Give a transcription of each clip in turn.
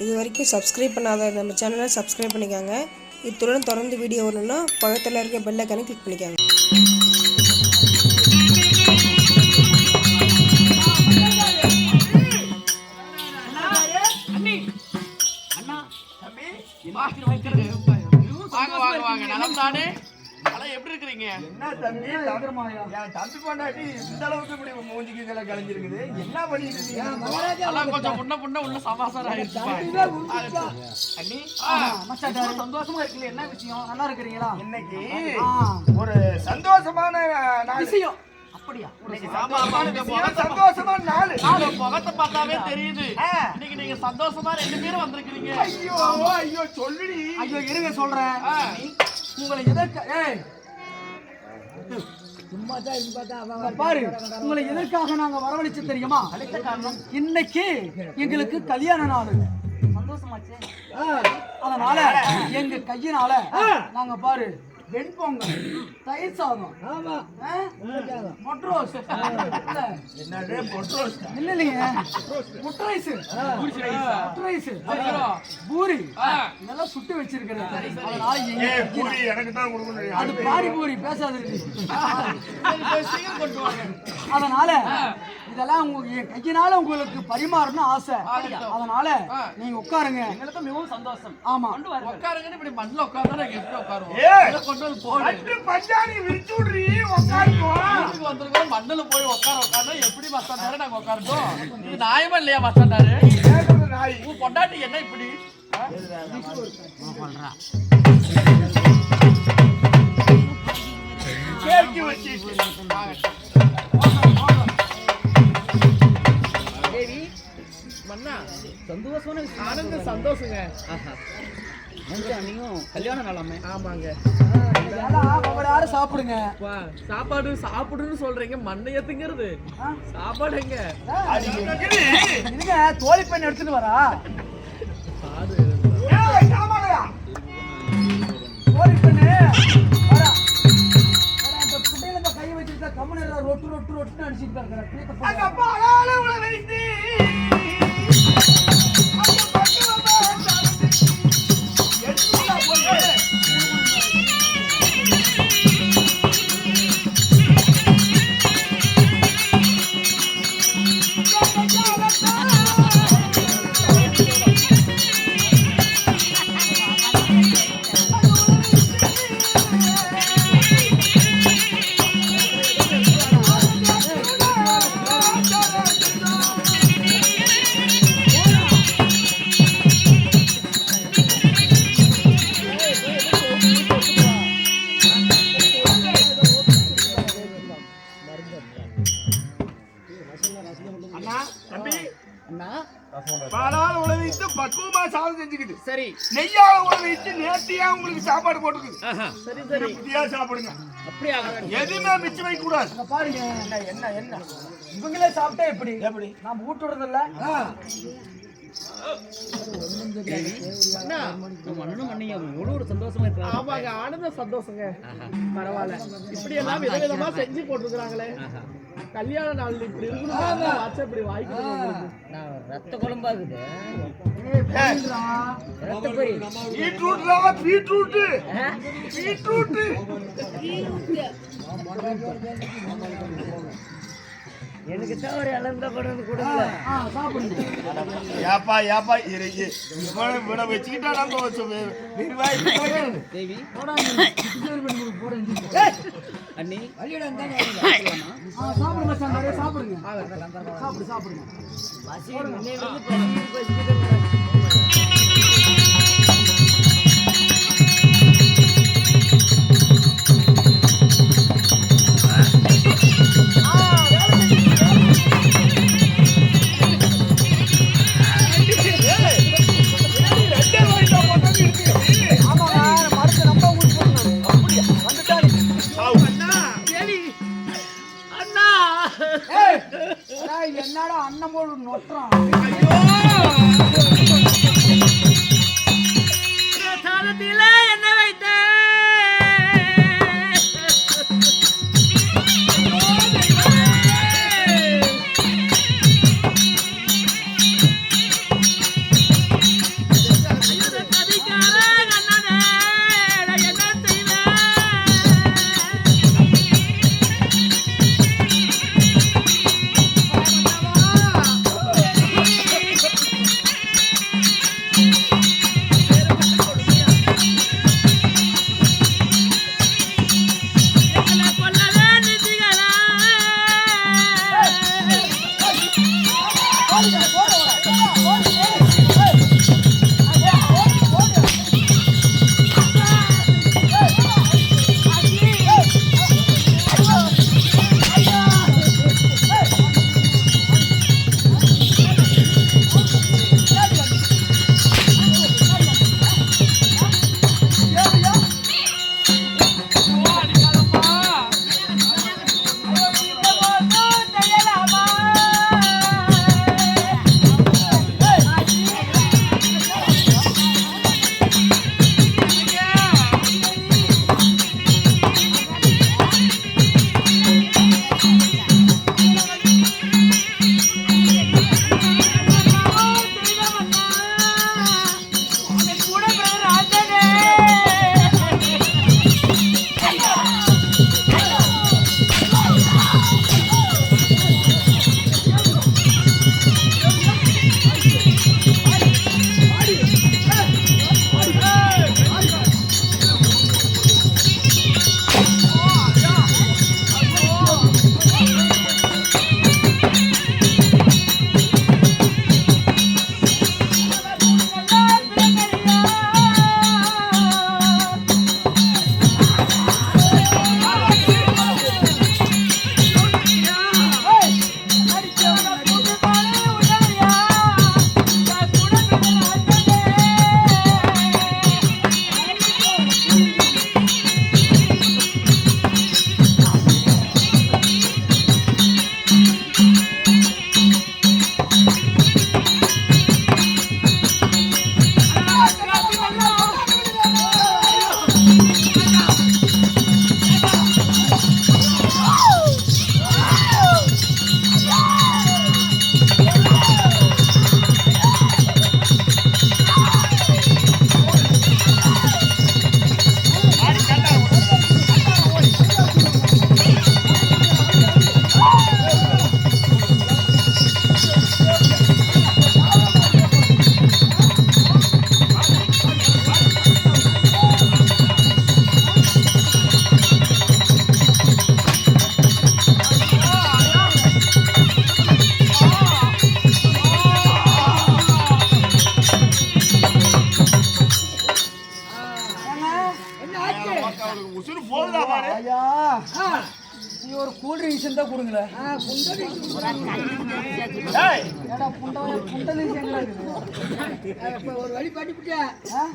இது வரைக்கும் சப்ஸ்கிரைப் பண்ணாத நம்ம சேனலை சப்ஸ்கிரைப் பண்ணிக்கோங்க. இத்துடன் தொடர்ந்து வீடியோ வரணும்னா பக்கத்தில் இருக்க பெல் ஐக்கானை கிளிக் பண்ணிக்கோங்க. வாங்க வாங்க வாங்க. நலம் தானே? எப்படி இருக்கிறீங்க? என்ன தம்பி? என் தம்பி பொண்டாட்டி இந்த அளவுக்கு இப்படி மூஞ்சிக்கு இதெல்லாம் கலைஞ்சிருக்குது. என்ன பண்ணிட்டு இருக்கீங்க? எல்லாம் கொஞ்சம் முன்ன புண்ண உள்ள சமாசாரம் ஆயிடுச்சு அண்ணி மச்சான் சந்தோஷமா இருக்குல்ல என்ன விஷயம்? நல்லா இருக்கிறீங்களா? இன்னைக்கு ஒரு சந்தோஷமான நாள். விஷயம். அப்படியா? முகத்தை நாள். உங்க முகத்தை பார்த்தாவே தெரியுது. ஆ. இன்னைக்கு நீங்க சந்தோஷமா ரெண்டு பேரும் வந்திருக்கிறீங்க. ஐயோ ஐயோ சொல்லுடி. ஐயோ இருங்க சொல்றேன். உங்களை எதற்க ஏய் பாரு உங்களை எதற்காக நாங்க வரவழைச்சு தெரியுமா? இன்னைக்கு எங்களுக்கு கல்யாண நாள். சந்தோஷமாச்சே. அதனால எங்க கையினால நாங்க பாரு வெண்பொங்கல் தயிர் சாதம் ஆமா. மொட்ரோஸ் இல்ல. என்னது பொட்டோஸ் இல்ல இல்லைங்க பூரி இதெல்லாம் சுட்டு வச்சிருக்கிறேன். பூரி எனக்கு தான் கொடுக்கணும். அது பாரி பூரி பேசாது சரி, போய் சீக்கிரம் கொண்டு வாங்க. அதனால இதெல்லாம் உங்க என் கையினால உங்களுக்கு பரிமாறணும்னு ஆசை. அதனால. நீங்க உட்காருங்க. எங்களுக்கு மிகவும் சந்தோஷம். ஆமா. உட்காருங்கன்னு இப்படி மண்ணில் உட்கார்ந்தா நாங்க எப்படி உட்காருவோம்? வந்து போடு. அட்டு பஞ்சாணி விரிச்சு விடுறீ உட்காருப்போம் வீட்டுக்கு வந்திருக்கோம். மண்ணில் போய் உட்கார உட்கார்ந்தா எப்படி மச்சாண்டாரு நாங்க உட்காரட்டும் இது நியாயமா இல்லையா கேட்கறது நாய் உன் பொண்டாட்டி என்ன இப்படி? வச்சிட்டு. மன்னா சந்தோஷமான விஷயம் ஆனந்த சந்தோஷங்க. மச்சான், நீயும் கல்யாண நாளாமே ஆமாங்க. ஒவ்வொரு சாப்பிடுங்க. சாப்பாடு சாப்பிடுன்னு சொல்றீங்க மண்ணை ஏத்துங்கிறது. சாப்பாடு எங்க? தோழி பெண் எடுத்துட்டு வரா? தோழி பெண்ணு கை வச்சுட்டு கம்முன்னு இருந்தா ரொட்டு ரொட்டு ரொட்டுன்னு அடிச்சுட்டு இருக்கிறேன் செஞ்சுக்குது. சரி. நெய்யால உள்ள வைத்து நேர்த்தியா உங்களுக்கு சாப்பாடு போட்டுக்குது. சரி சரி. புதியா சாப்பிடுங்க. அப்படியா? எதுவுமே மிச்சம் வைக்க கூடாது. பாருங்க என்ன என்ன என்ன? இவங்களே சாப்பிட்டா எப்படி? எப்படி? நாம ஊட்டு ஆமாங்க ஆனந்த சந்தோஷங்க. பரவாயில்ல. இப்படி எல்லாம் விதவிதமா செஞ்சு போட்டுருக்காங்களே கல்யாண நாள் இப்படி இருக்கணும் இப்படி வாய்க்கு ரத்த பீட்ரூட்ல பீட்ரூட் பீட்ரூட் எனக்கு தான் ஒரு இழந்த கொண்டு கொடுக்கல ஏப்பா ஏப்பா இரு இரு. இவனை விட வச்சுக்கிட்டா நம்ம வச்சு வி- நிர்வாகி போயிடுது. தேவி. போடாங்க டிசைன் பண்ணி கொடுங்க, போடுங்க இஞ்சி. அண்ணி. ஆ சாப்பிடுங்க. சாப்பிடு சாப்பிடுங்க. என்னடா அண்ணன் நொட்டுறான்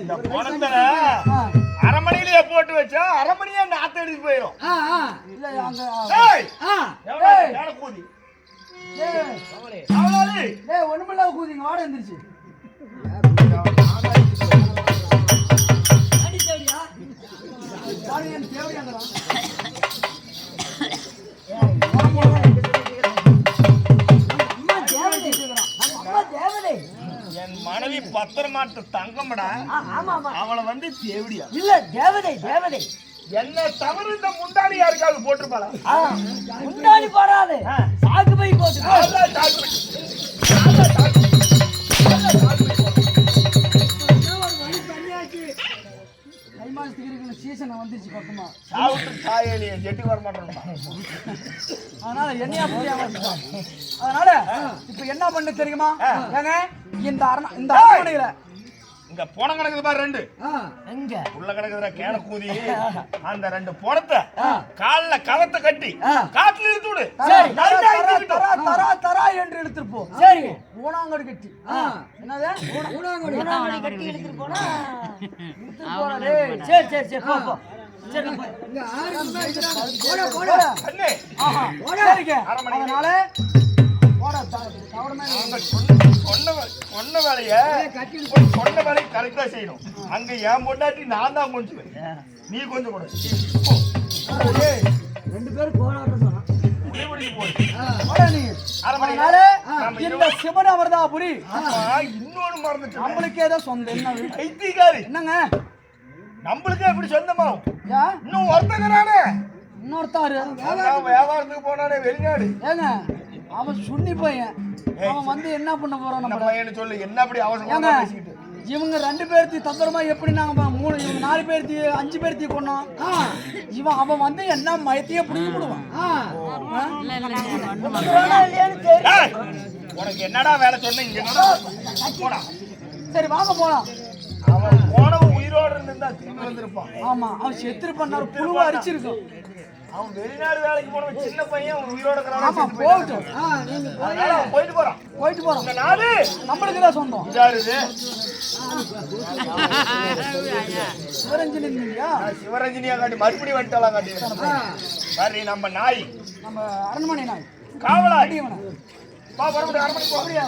இந்த பணத்துல அரை மணிலேயே போட்டு வச்சா அரை மணியே நாத்து எடுத்து போயிடும் கூதி? ஒண்ணுமில்லாம கூதிங்க வாட எந்திரிச்சு. அடி தேடியா பத்திரமாட்டு தங்கம்டா. அவளை வந்து தேவடியா? இல்ல தேவதை தேவதை. என்ன தவிர இந்த முண்டாடி யாருக்காவது போட்டிருப்பாளா? முன்னாடி போடாது. சாக்கு பை போட்டு டாக்டர். வந்துருச்சு பக்கமா. சாவுட்டு காயலியை ஜெட்டி வர மாட்டேன்ப்பா அதனால என்னையா புரியாம. அதனால இப்ப என்ன பண்ண தெரியுமா? ஏங்க இந்த அரண இந்த அரண்மனையில இங்க போன கிடக்குது பாரு ரெண்டு. எங்க? உள்ள கிடக்குதுற கேன கூதி. அந்த ரெண்டு போனத்தை கால்ல கவத்தை கட்டி காட்டுல இழுத்து விடு. சரி, தரா, தரா, என்று இழுத்துட்டு போ சரி. ஊனாங்கடு கட்டி. என்னது? ஊனாங்கடி. கட்டி இழுத்துட்டு போனா இழுத்துட்டு. சரி சரி சரி போ போ. சரி சொன்ன வேலைய சொன்ன வேலையை கரெக்டா செய்யணும். அங்க என் பொண்டாட்டி நான் தான் கொஞ்சம் நீ கொஞ்சம் கூட. ரெண்டு பேரும் போராட்டம் தான் முடிவெடுத்து போடு போடா நீ. அரை மணி அதனால நம்ம இந்த சிவன் அவர்தாபுரி ஆமா, இன்னொன்னு மறந்துட்டு நம்மளுக்கே தான் ஐத்திகாரி என்னங்க? நம்மளுக்கே எப்படி சொந்தமாகும் இன்னும் ஒருத்தங்கிறானே. இன்னொருத்தாரு வியாபாரத்துக்கு போனானே வெளிநாடு. ஏங்க அவன் சுண்ணி பையன். அவன் வந்து என்ன பண்ண அந்த நம்ம பையனை சொல்லு என்ன அப்படி அவசரமா பேசிக்கிட்டு? இவங்க ரெண்டு பேர்த்தி தந்திரமா எப்படி நாங்க மூணு இவங்க நாலு பேர்த்தி அஞ்சு பேர்த்தி கொண்டோம் இவன் அவன் வந்து என்ன மயத்தையே பிடிக்க விடுவான் உனக்கு என்னடா வேலை சொன்ன இங்க என்னடா போடா. சரி வாங்க போலாம். அவன் போனவன் உயிரோடு இருந்தா திரும்பி வந்திருப்பான். ஆமா அவன் செத்துரு பண்ணாரு புழுவா அரிச்சிருக்கும். அவன் வெளிநாடு வேலைக்கு போனவன் சின்ன பையன் அவன் உயிரோட ஆமா. போகட்டும் அதனால அவன் போயிட்டு போறான். போயிட்டு போறோம் இந்த நாடு நம்மளுக்கு தான் சொந்தம். இது சிவரஞ்சனி இல்லையா நான் சிவரஞ்சனியா காட்டி மறுபடியும் வந்துட்டாலாம் காட்டி. சரி நம்ம நாய். நம்ம அரண்மனை நாய். காவலாடி இவனை வா மறுபடியும் அரண்மனை போ. அப்படியா?